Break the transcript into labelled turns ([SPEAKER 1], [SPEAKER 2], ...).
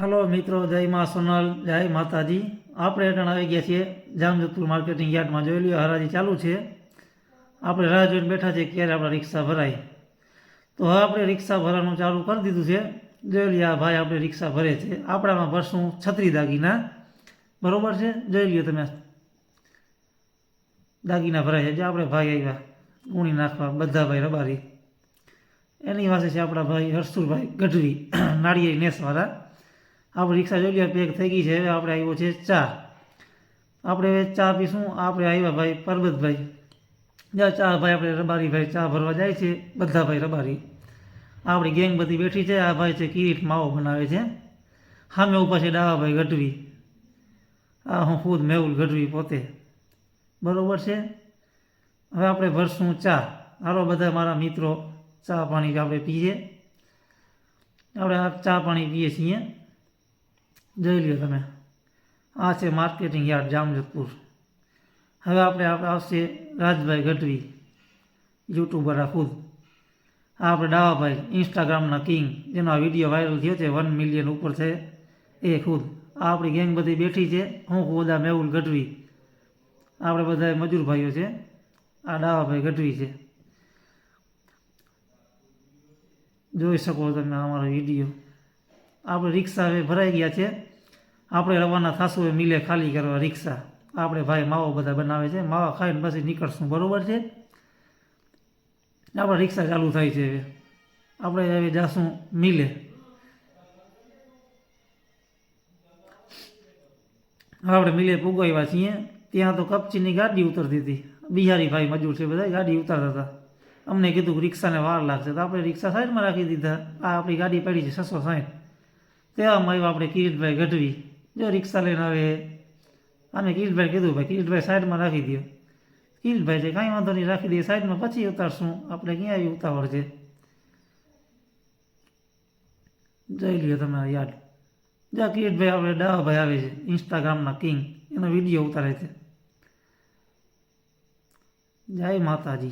[SPEAKER 1] હાલો મિત્રો, જય મા સોનલ, જય માતાજી. આપણે હેઠળ આવી ગયા છીએ જામજોધપુર માર્કેટિંગ યાર્ડમાં. જોઈ લ્યો, હરાજી ચાલુ છે. આપણે રાહ જોઈને બેઠા છીએ ક્યારે આપણા રિક્ષા ભરાય. તો હવે આપણે રિક્ષા ભરવાનું ચાલુ કરી દીધું છે. જોઈ લઈએ આ ભાઈ આપણે રિક્ષા ભરે છે. આપણામાં ભરશું છત્રી દાગીના. બરાબર છે? જોઈ લ્યો તમે. દાગીના ભરાય છે. જે આપણે ભાઈ આવ્યા ગુણી નાખવા, બધા ભાઈ રબારી. એની પાસે છે આપણા ભાઈ હર્ષુરભાઈ ગઢવી, નાળિયેરી નેસવાળા. આપણે રિક્ષા જોઈ લઈએ પેક થઈ ગઈ છે, હવે આપણે આવ્યો છે ચા. આપણે હવે ચા પીશું. આપણે આવ્યા ભાઈ પરબતભાઈ. જ્યાં ચા ભાઈ, આપણે રબારી ભાઈ ચા ભરવા જાય છે. બધા ભાઈ રબારી. આપણી ગેંગ બધી બેઠી છે. આ ભાઈ છે કિરીટ માવો બનાવે છે. સામે ઊભા છે ડાવાભાઈ ગઢવી. આ હું ખુદ મેહુલ ગઢવી પોતે. બરોબર છે? હવે આપણે ભરશું ચા. હાલો બધા મારા મિત્રો, ચા પાણી આપણે પીએ. આપણે આ ચા પાણી પીએ છીએ. જોઈ લ્યો તમે. આ છે માર્કેટિંગ યાર્ડ જામજતપુર હવે આપણે આપણે આવશે રાજભાઈ ગઢવી યુટ્યુબર આ ખુદ. આ આપણે ડાવાભાઈ ઇન્સ્ટાગ્રામના કિંગ. જેનો આ વીડિયો વાયરલ થયો છે વન મિલિયન ઉપર છે એ ખુદ. આ આપણી ગેંગ બધી બેઠી છે, હું ખુદા મેહુલ ગઢવી. આપણે બધા મજૂર ભાઈઓ છે, આ ડાવાભાઈ ગઢવી છે. જોઈ શકો તમે અમારો વીડિયો આપણે રિક્ષા હવે ભરાઈ ગયા છે. આપણે રવાના થશું એ મિલે ખાલી કરવા રિક્ષા. આપણે ભાઈ માવો બધા બનાવે છે. માવા ખાઈને પછી નીકળશું, બરોબર છે? આપણે રિક્ષા ચાલુ થાય છે હવે. આપણે હવે જાશું મિલે. આપણે મિલે પુગાવ્યા છીએ. ત્યાં તો કપચીની ગાડી ઉતરતી હતી. બિહારી ભાઈ મજૂર છે બધા, ગાડી ઉતારતા હતા. અમને કીધું કે રિક્ષાને વાર લાગશે. તો આપણે રિક્ષા સાઈડમાં રાખી દીધા. આ આપણી ગાડી પડી છે છસો સાઠ તેવામાં આવ્યું આપણે કિરીટભાઈ ગઢવી. જો રિક્ષા લઈને આવે. અને કિરીટભાઈ કીધું, ભાઈ, કિરીટભાઈ સાઈડમાં રાખી દો કિરીટભાઈ છે, કાંઈ વાંધો નહીં, રાખી દઈએ સાઈડમાં પછી ઉતારશું. આપણે ક્યાં આવી ઉતાવળ છે? જોઈ લ્યો તમે યાદ. જ્યાં કિરીટભાઈ આપણે ડાવાભાઈ આવે છે, ઇન્સ્ટાગ્રામના કિંગ, એનો વીડિયો ઉતારે છે. જય માતાજી.